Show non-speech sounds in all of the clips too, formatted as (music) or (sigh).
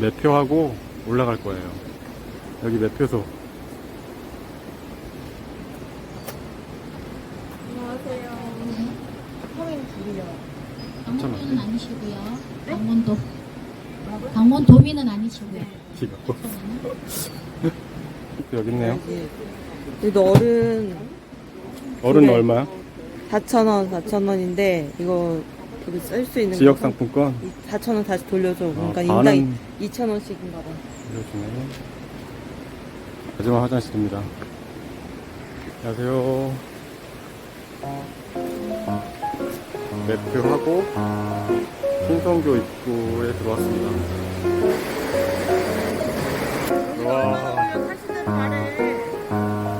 매표하고 올라갈 거예요. 여기 매표소. 안녕하세요. 성인 둘이요. 강원도는 아니시고요. 강원도. 강원도민은 아니시고요. 기가 여기 있네요. 여기 어른 어른 그래. 얼마야? 4,000원, 4,000원인데 이거 여기 쓸 수 있는 지역 거 상품권 4,000원 다시 돌려줘. 그러니까 아, 인당 반은 2,000원씩인가 봐. 알려주네. 마지막 화장실입니다. 안녕하세요. 매표하고 신성교 입구에 들어왔습니다. 와.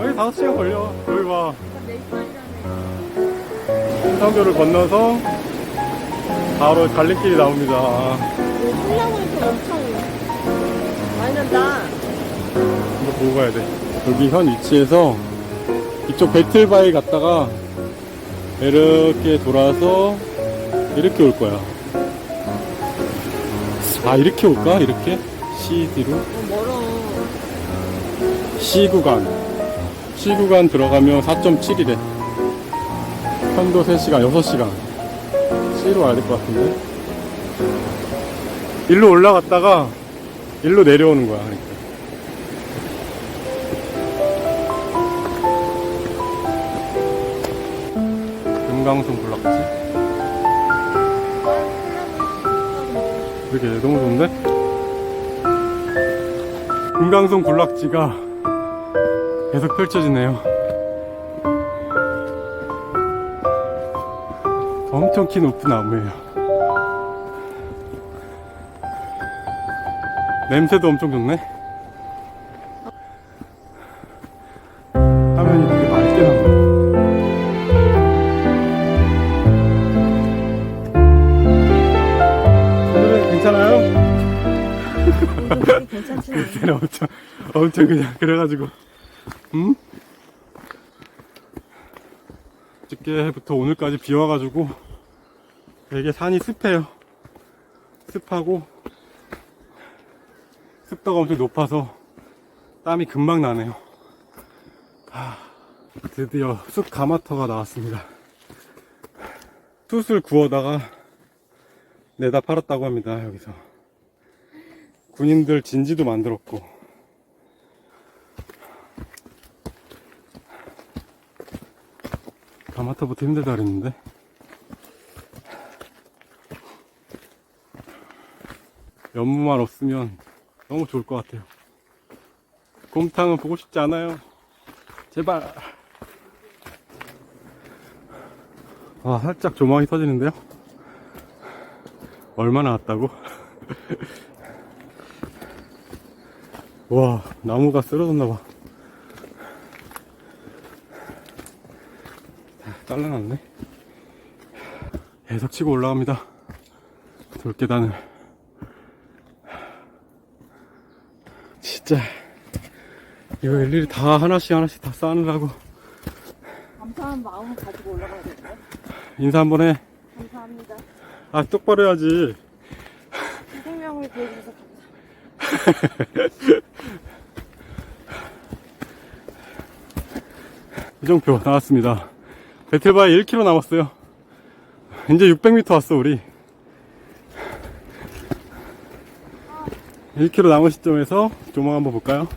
여기 5시간 걸려. 여기 봐. 신성교를 건너서 바로 갈림길이 나옵니다. 이거 보고 가야 돼. 여기 현 위치에서 이쪽 배틀바위 갔다가 이렇게 돌아서 이렇게 올 거야. 아, 이렇게 올까? 이렇게? CD로? 어, 멀어. C 구간. C 구간 들어가면 4.7이래. 편도 3시간, 6시간. C로 와야 될 것 같은데. 일로 올라갔다가 일로 내려오는 거야. 그러니까. 금강송 불락지? 그게 너무 좋은데? 금강송 군락지가 계속 펼쳐지네요. 엄청 키 높은 나무예요. 냄새도 엄청 좋네. 화면이 되게 맑게 나와. 오늘은 괜찮아요? 괜찮지? 그때는 엄청, 엄청 그냥, 그래가지고, 음? 어저께부터 오늘까지 비 와가지고, 되게 산이 습해요. 습하고, 습도가 엄청 높아서, 땀이 금방 나네요. 하, 드디어 쑥 가마터가 나왔습니다. 숯을 구워다가, 내다 팔았다고 합니다, 여기서. 군인들 진지도 만들었고 가마터부터 힘들다 그랬는데 연무만 없으면 너무 좋을 것 같아요 곰탕은 보고 싶지 않아요 제발 아 살짝 조망이 터지는데요 얼마나 왔다고? (laughs) 와, 나무가 쓰러졌나봐. 잘라놨네. 계속 치고 올라갑니다. 돌계단을. 진짜, 이거 일일이 다 하나씩 하나씩 다 쌓느라고. 감사한 마음을 가지고 올라가야 되는데. 인사 한번 해. 감사합니다. 아, 똑바로 해야지. 생명을 구해주셔서 감사합니다. (laughs) 이정표 나왔습니다. 배틀바이 1km 남았어요. 이제 600m 왔어, 우리. 1km 남은 시점에서 조망 한번 볼까요?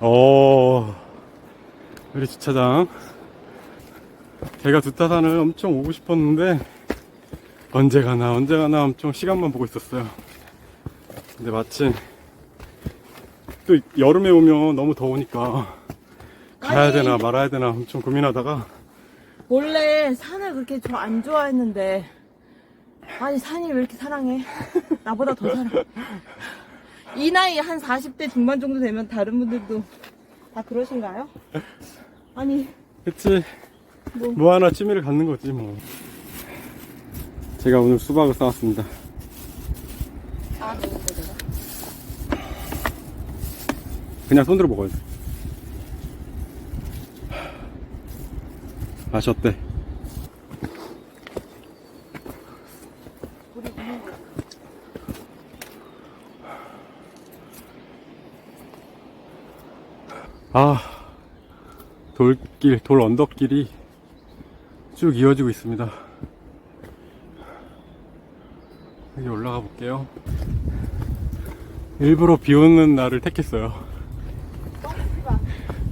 오, 우리 주차장. 제가 두타산을 엄청 오고 싶었는데, 언제 가나, 언제 가나 엄청 시간만 보고 있었어요. 근데 마침, 또 여름에 오면 너무 더우니까, 가야. 되나 말아야 되나 엄청 고민하다가 원래 산을 그렇게 저 안 좋아했는데 아니 산이 왜 이렇게 사랑해? (laughs) 나보다 더 사랑. 이 나이 한 40대 중반 정도 되면 다른 분들도 다 그러신가요? 아니 그치 뭐. 뭐 하나 취미를 갖는 거지 뭐 제가 오늘 수박을 싸왔습니다 아 너무 내가 그냥 손으로 먹어야 돼 맛이 어때? 돌길, 돌 언덕길이 쭉 이어지고 있습니다. 여기 올라가 볼게요. 일부러 비 오는 날을 택했어요.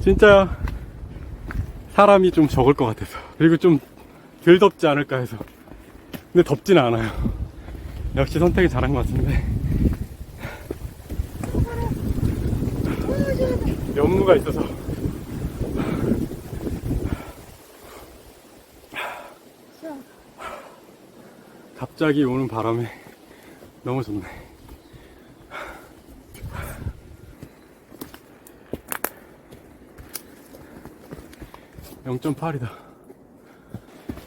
진짜 사람이 좀 적을 것 같아서. 그리고 좀 덜 덥지 않을까 해서. 근데 덥지는 않아요. 역시 선택이 잘한 것 같은데. 연무가 있어서. 갑자기 오는 바람에 너무 좋네. (0.8이다)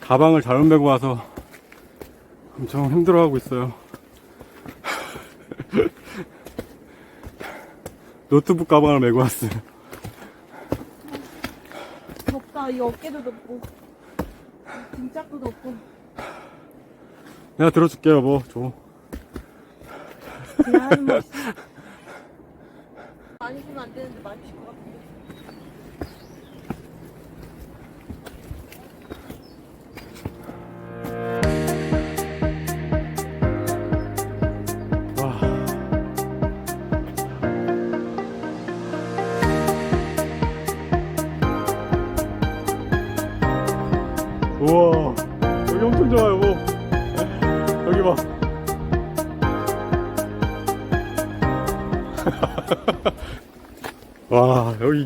가방을 잘못 메고 와서 엄청 힘들어하고 있어요 (laughs) 노트북 가방을 메고 왔어요 덥다. 이 어깨도 덥고. 등짝도 덥고. 내가 들어줄게 여보 줘 그냥 하는 거 있어. 많이 주면 안 되는데 많이 줄것 같은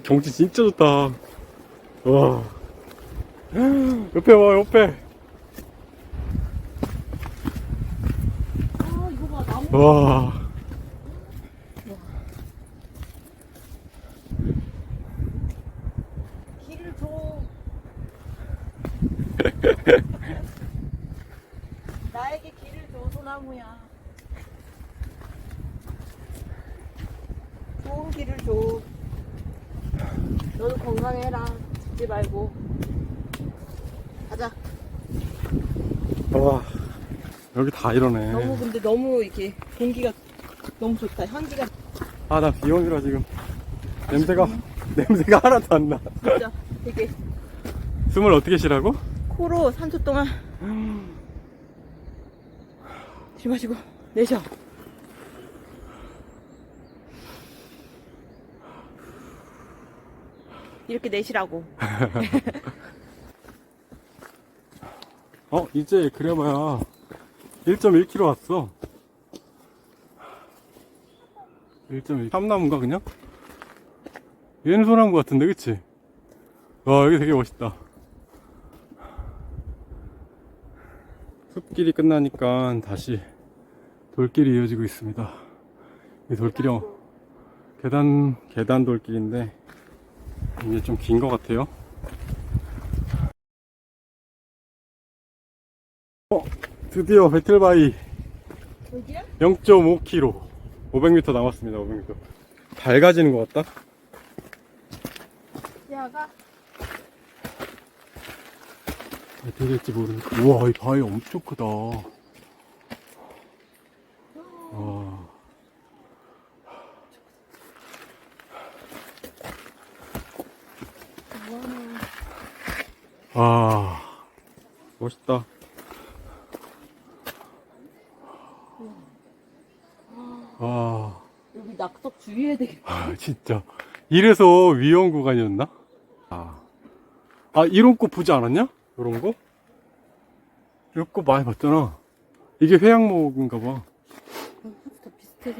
경치 진짜 좋다. 와. 옆에 봐, 옆에. 아, 이거 봐. 나무. 와. 길을 줘. 나에게 길을 줘, 소나무야. 좋은 길을 줘. 너도 건강해라. 죽지 말고. 가자. 와. 여기 다 이러네. 너무 근데 너무 이렇게 공기가 너무 좋다. 향기가 아, 나 비염이라 지금. 냄새가, 냄새가 하나도 안 나. 진짜 되게 숨을 어떻게 쉬라고? 코로 3초 동안 들이 마시고 내쉬어. 이렇게 내쉬라고. (laughs) 어, 이제 그래봐야 1.1km 왔어. 1.1. 삼나무인가, 그냥? 얘는 소나무 같은데, 그치? 와, 여기 되게 멋있다. 숲길이 끝나니까 다시 돌길이 이어지고 있습니다. 이 돌길이 어, 계단, 계단 돌길인데, 이게 좀 긴 것 같아요. 드디어 배틀바이 어디야? 0.5km 500m 남았습니다 500m 밝아지는 것 같다? 야가. 어떻게 될지 모르니까 우와 이 바위 엄청 크다. 와. 와 멋있다 와 여기 낙석 주의해야 되겠다. 아, 진짜. 이래서 위험 구간이었나? 아. 아, 이런 꽃 보지 않았냐? 이런 거? 이런 꽃 많이 봤잖아. 이게 회양목인가 봐. 더 비슷해서.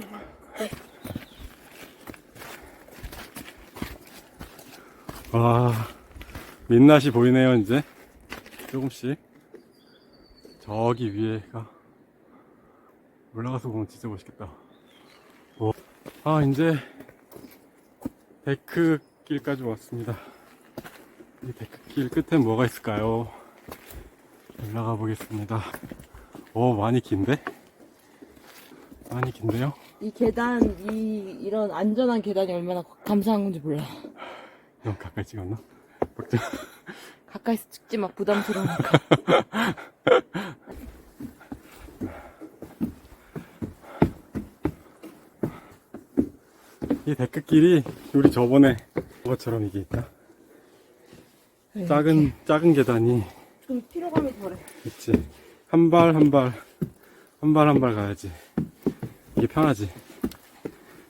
와, 민낯이 보이네요, 이제. 조금씩. 저기 위에가. 올라가서 보면 진짜 멋있겠다. 오. 아, 이제, 데크 길까지 왔습니다. 이 데크 길 끝엔 뭐가 있을까요? 올라가 보겠습니다. 오, 많이 긴데? 많이 긴데요? 이 계단, 이, 이런 안전한 계단이 얼마나 감사한 건지 몰라. 너무 가까이 찍었나? (laughs) 박자. 가까이서 찍지 마, 부담스러우니까. (laughs) 이 데크길이 우리 저번에 것처럼 이게 있다. 작은, 작은 계단이 좀 피로감이 덜해. 있지. 한 발, 한 발, 한 발, 한 발 가야지. 이게 편하지.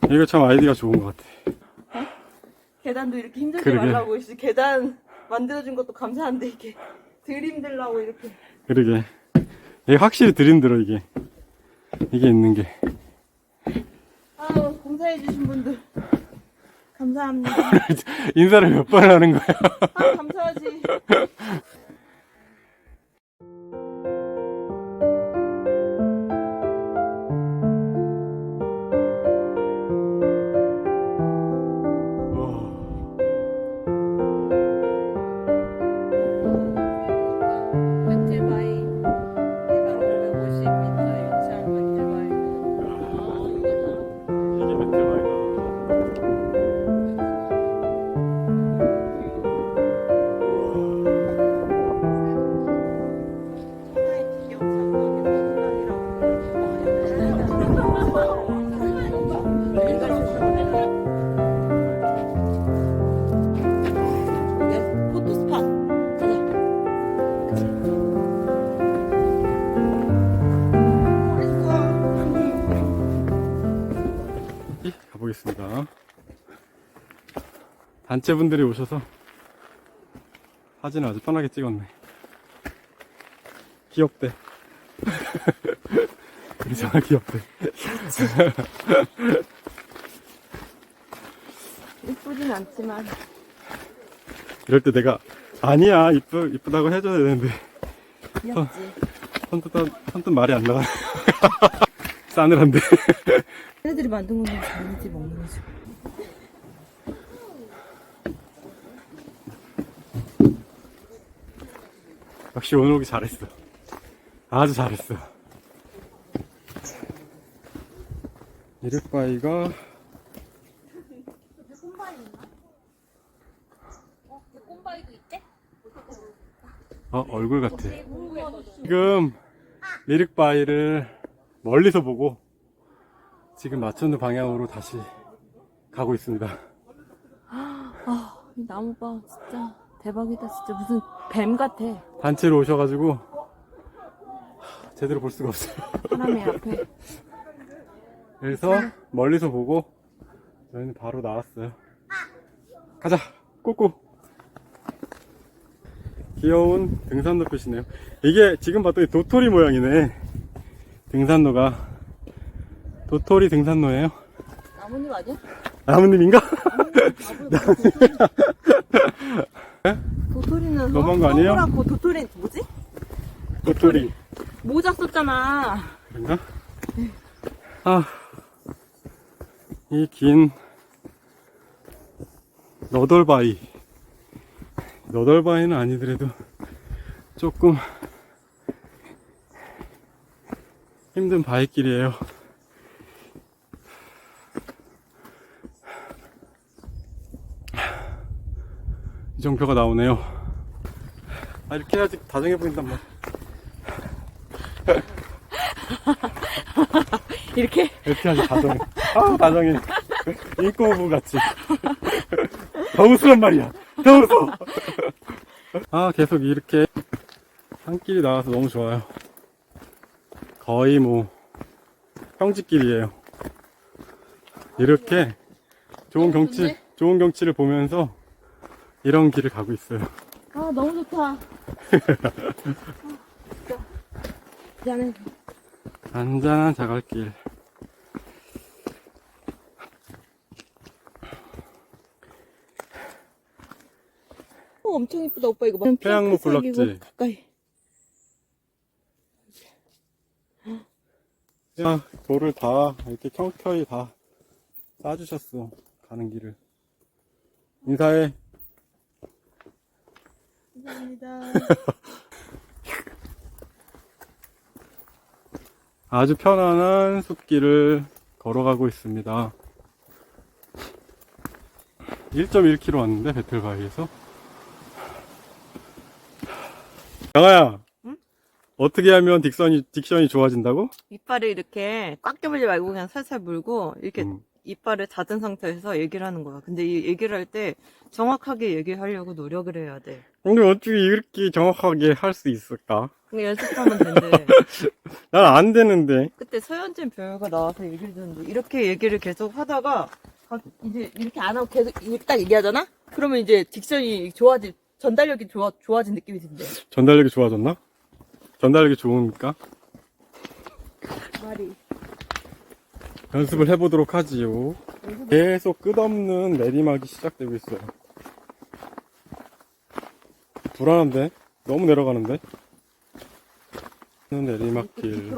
이거 참 아이디가 좋은 것 같아. 계단도 이렇게 힘들지 그러게. 말라고 씨 계단 만들어준 것도 감사한데 이게 들 힘들라고 이렇게 그러게. 이게 확실히 들힘들어, 이게. 이게 있는 게. 아유 공사해주신 분들. 감사합니다. (laughs) 인사를 몇 번 하는 거야. 아 감사하지 (laughs) 단체분들이 오셔서 사진을 아주 편하게 찍었네. 귀엽대. 정말 귀엽대. 이쁘진 않지만 이럴 때 내가 아니야 이쁘 이쁘다고 해줘야 되는데 귀엽지 선뜻 선뜻 말이 안 나가. (laughs) 싸늘한데. 얘네들이 만든 자기지 먹는 거지 역시 오늘 오기 잘했어. 아주 잘했어. 있대? 어, 얼굴 같아. 지금 미륵바위를 멀리서 보고 지금 맞추는 방향으로 다시 가고 있습니다. 이 나무봐 진짜 대박이다 진짜 무슨 뱀 같아 단체로 오셔가지고 하, 제대로 볼 수가 없어요. 사람의 (laughs) 앞에 그래서 멀리서 보고 저희는 바로 나왔어요. 가자, 꼬꼬. 귀여운 등산로 표시네요. 이게 지금 봤더니 도토리 모양이네. 등산로가 도토리 등산로예요. 나무님 아니야? 나무님인가? (laughs) 도토리는 너무한 거 아니에요? 도토리 뭐지? 도토리 모자 썼잖아 그런가? 아, 이 긴 너덜바위. 너덜바위는 아니더라도 조금 힘든 바위길이에요. 이정표가 나오네요. 아, 이렇게 해야지 다정해 보인단 말이야. (laughs) 이렇게 이렇게 하지 다정해. 아 다정해. 인꼬부 같이. 더 웃으란 말이야. 더 웃어. 아 계속 이렇게 산길이 나와서 너무 좋아요. 거의 뭐 평지길이에요. 이렇게 좋은 경치. 좋은 경치를 보면서 이런 길을 가고 있어요. 아 너무 좋다 아, 진짜 미안해 잔잔한 자갈길. 어, 엄청 이쁘다 오빠 이거 봐 태양로 핑크색이고. 가까이 야, 돌을 다 이렇게 켜켜이 다 싸주셨어. 가는 길을. 인사해. 감사합니다 (laughs) 아주 편안한 숲길을 걸어가고 있습니다. 1.1km 왔는데, 배틀바위에서. 양아야, 어떻게 하면 딕션이, 딕션이 좋아진다고? 이빨을 이렇게 꽉 깨물지 말고 그냥 살살 물고 이렇게 음. 이빨을 닫은 상태에서 얘기를 하는 거야. 근데 이 얘기를 할 때 정확하게 얘기하려고 노력을 해야 돼. 근데 어떻게 이렇게 정확하게 할 수 있을까? 그냥 연습하면 된대. (laughs) 난 안 되는데. 그때 서현진 배우가 나와서 얘기를 듣는데 이렇게 얘기를 계속 하다가 각- 이제 이렇게 안 하고 계속 이렇게 딱 얘기하잖아? 그러면 이제 딕션이 좋아지, 전달력이 좋아, 좋아진 느낌이 든대. 전달력이 좋아졌나? 전달력이 좋으니까 말이. 연습을 해보도록 하지요. 계속 끝없는 내리막이 시작되고 있어요. 불안한데? 너무 내려가는데? 내리막길.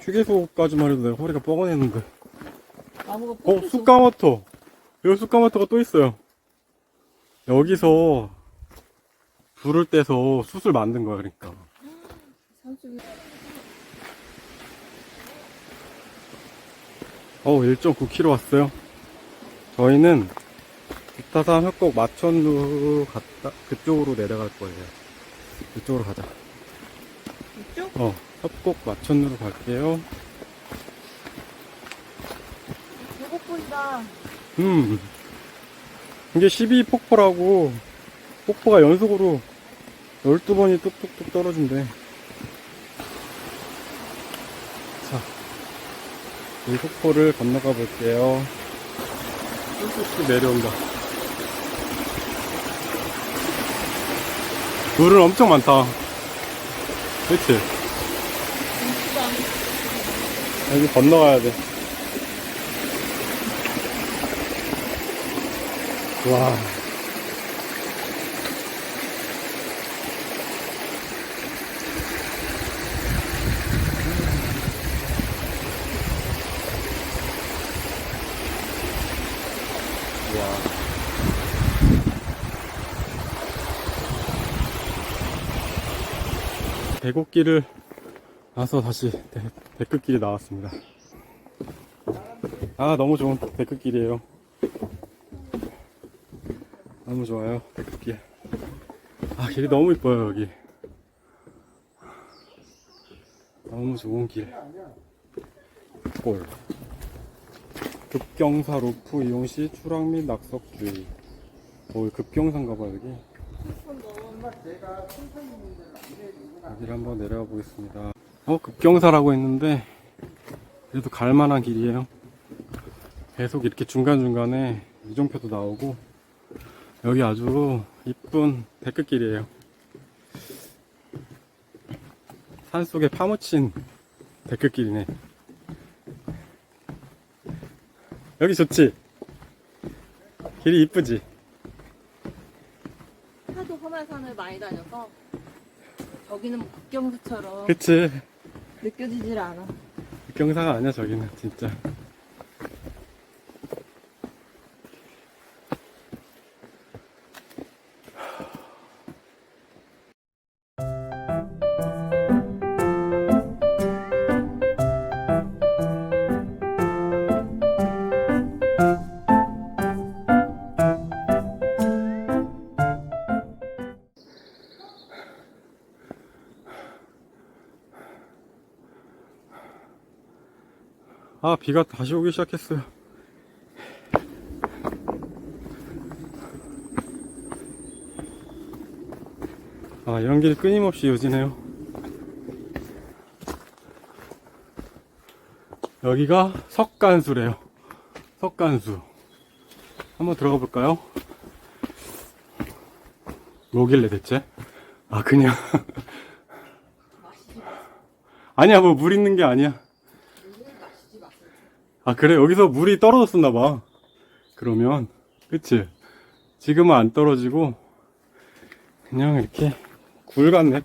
휴게소까지만 해도 내가 허리가 뻐근했는데. 어. 쑥가마토. 여기 쑥가마토가 또 있어요. 여기서 불을 떼서 숯을 만든 거야, 그러니까. 어, 1.9km 왔어요. 저희는 북타산 협곡 마천루 갔다, 그쪽으로 내려갈 거예요. 그쪽으로 가자. 이쪽? 어, 협곡 마천루로 갈게요. 배고프다. 음. 이게 12 폭포라고, 폭포가 연속으로 12번이 뚝뚝뚝 떨어진대. 자, 이 폭포를 건너가 볼게요. 뚝뚝뚝 내려온다. 물은 엄청 많다. 그치? 여기 건너가야 돼. 와. 와. 대곡길을 나서 다시 대, 데크길이 나왔습니다. 아, 너무 좋은 데크길이에요. 너무 좋아요. 데크길 아 길이 너무 이뻐요 여기. 너무 좋은 길골. 급경사 로프 이용 시 추락 및 낙석 주의. 오 급경사인가 봐 여기. 여기를 한번 내려가 보겠습니다. 어 급경사라고 했는데 그래도 갈만한 길이에요. 계속 이렇게 중간중간에 이종표도 나오고 여기 아주 이쁜 데크길이에요. 산속에 파묻힌 데크길이네. 여기 좋지? 길이 이쁘지? 하도 험한 산을 많이 다녀서 저기는 뭐 국경사처럼 그치? 느껴지질 않아. 경사가 아니야 저기는 진짜. 비가 다시 오기 시작했어요. 아 이런 길이 끊임없이 이어지네요. 여기가 석간수래요. 석간수. 한번 들어가 볼까요? 뭐길래 대체? 아 그냥 (laughs) 아니야 뭐 물 있는 게 아니야. 아 그래? 여기서 물이 떨어졌었나 봐. 그러면 그치? 지금은 안 떨어지고 그냥 이렇게 굴 같네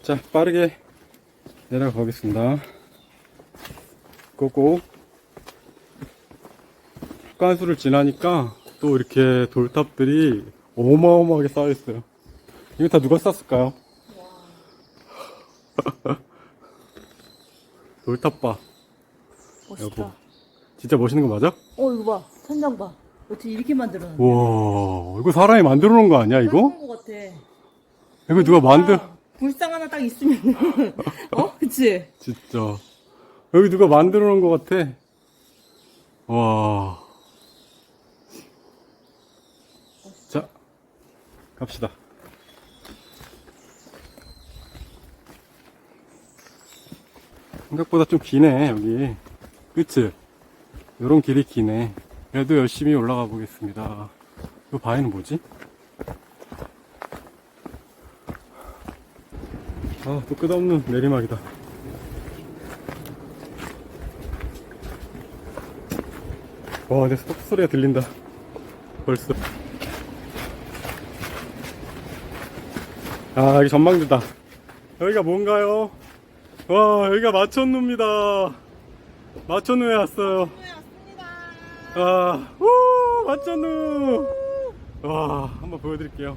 굴자 빠르게 내려가 보겠습니다. 고고. 습관수를 지나니까 또 이렇게 돌탑들이 어마어마하게 쌓여있어요. 이거 다 누가 쌌을까요? (laughs) 돌탑 봐 멋있다. 여보. 진짜 멋있는 거 맞아? 어, 이거 봐. 천장 봐. 어떻게 이렇게 만들어놨냐? 우와, 이거 사람이 만들어 놓은 거 아니야, 이거? 것 같아. 이거 누가 만들, 아, 불상 하나 딱 있으면 (laughs) 어? 그치? 진짜. 여기 누가 만들어 놓은 거 같아. 와. 자, 갑시다. 생각보다 좀 기네, 여기. 그치? 요런 길이 기네. 그래도 열심히 올라가 보겠습니다. 이 바위는 뭐지? 아, 또 끝없는 내리막이다. 와, 내 스톱 소리가 들린다. 벌써. 아, 여기 전망대다. 여기가 뭔가요? 와, 여기가 마천루입니다. 마천루에 왔어요. 아, 우, 마천루! 와, 한번 보여드릴게요.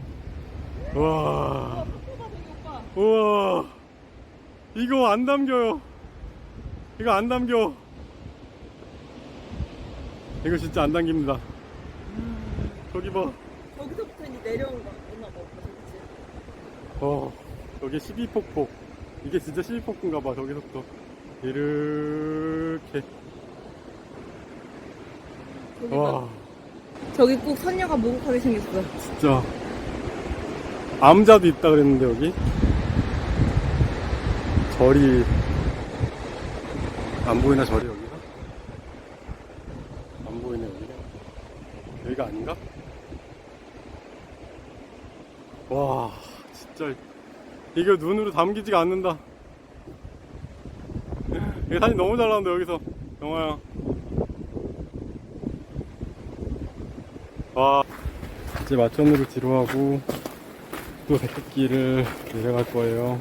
와, 우와, 이거 안 담겨요. 이거 안 담겨. 이거 진짜 안 당깁니다. 저기 봐. 거기서부터 이제 내려온 거 있나 봐. 그치? 어, 저게 12폭포. 이게 진짜 12폭포인가 봐, 저기서부터. 이렇게. 저기 봐. 와, 저기 꼭 선녀가 목욕하게 생겼어. 진짜. 암자도 있다 그랬는데, 여기. 절이. 안 보이나, 절이 여기가? 안 보이네, 여기가. 여기가 아닌가? 와, 진짜. 이거 눈으로 담기지가 않는다. 이 사진 너무 잘 나온다, 여기서. 영화야. 와. 이제 마천루를 뒤로 하고, 또 데크길을 내려갈 거예요.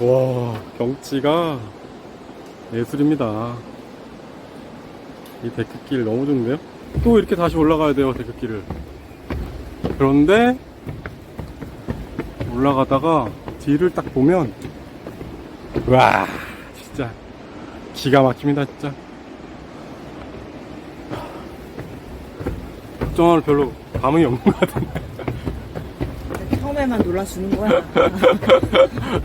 와, 경치가 예술입니다. 이 데크길 너무 좋은데요? 또 이렇게 다시 올라가야 돼요, 데크길을. 그런데, 올라가다가 뒤를 딱 보면, 와, 진짜, 기가 막힙니다, 진짜. 걱정할 별로 감흥이 없는 것 같은데. 처음에만 놀라주는 거야. (laughs)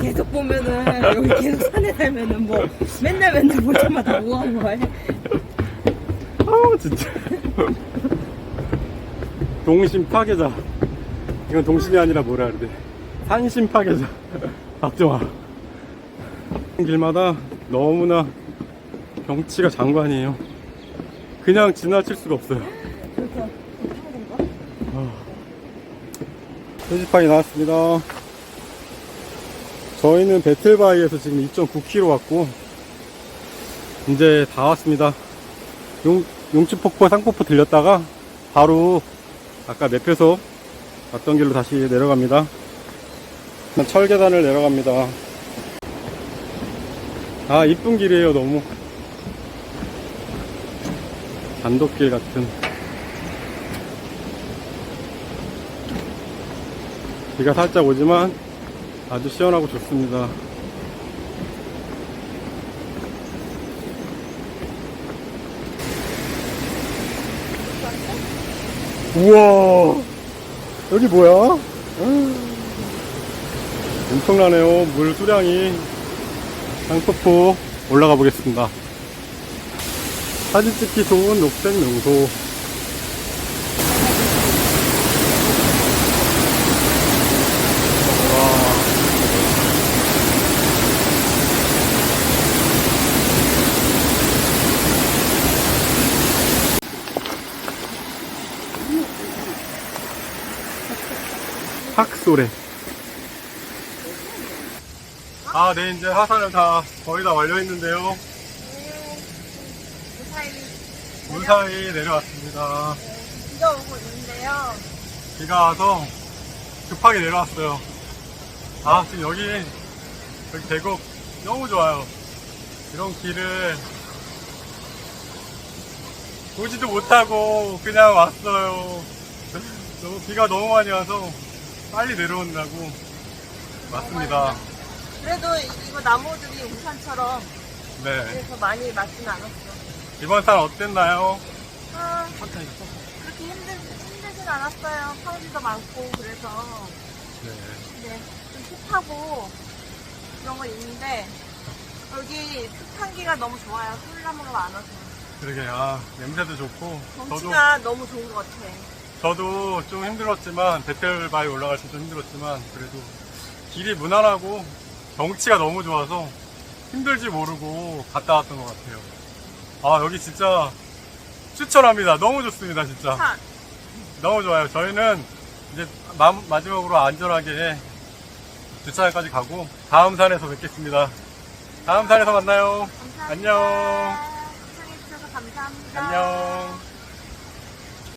계속 보면은, 여기 계속 산에 살면은 뭐, 맨날 맨날 볼 때마다 우아한 거야. 아우 진짜 동심 파괴자 이건 동심이 아니라 뭐라 그래 산심 파괴자 박정아. 길마다 너무나 경치가 장관이에요. 그냥 지나칠 수가 없어요. 건가? 표지판이 나왔습니다. 저희는 배틀바이에서 지금 2.9km 왔고 이제 다 왔습니다. 용, 용치폭포 상폭포 들렸다가 바로 아까 매표소 왔던 길로 다시 내려갑니다 철계단을 내려갑니다. 아 이쁜 길이에요 너무. 단독길 같은. 비가 살짝 오지만 아주 시원하고 좋습니다. 우와! 여기 뭐야? 음. 엄청나네요. 물 수량이 상폭포 올라가 보겠습니다. 사진 찍기 좋은 녹색 명소. (laughs) 학소래 아, 네, 이제 하산을 다 거의 다 완료 했는데요. 무사히 내려왔습니다. 비가 오고 있는데요. 비가 와서 급하게 내려왔어요. 아, 지금 여기, 여기 계곡 너무 좋아요. 이런 길을 보지도 못하고 그냥 왔어요. (laughs) 너무 비가 너무 많이 와서 빨리 내려온다고 왔습니다. 그래도 이거 나무들이 우산처럼 네. 그래서 많이 맞진 않았어. 이번 산 어땠나요? 아. 그렇게 힘들, 힘들진 않았어요. 평지도 많고, 그래서. 네. 네, 좀 습하고, 그런 거 있는데, 여기 습한기가 너무 좋아요. 소리나무가 많아서. 그러게, 아, 냄새도 좋고. 경치가 너무 좋은 것 같아. 저도 좀 힘들었지만, 베텔바위 올라갈 때 좀 힘들었지만, 그래도 길이 무난하고, 경치가 너무 좋아서 힘들지 모르고 갔다 왔던 것 같아요. 아, 여기 진짜 추천합니다. 너무 좋습니다, 진짜. 산. 너무 좋아요. 저희는 이제 마, 마지막으로 안전하게 주차장까지 가고 다음 산에서 뵙겠습니다. 다음 산에서 만나요. 감사합니다. 안녕. 시청해주셔서 감사합니다. 안녕.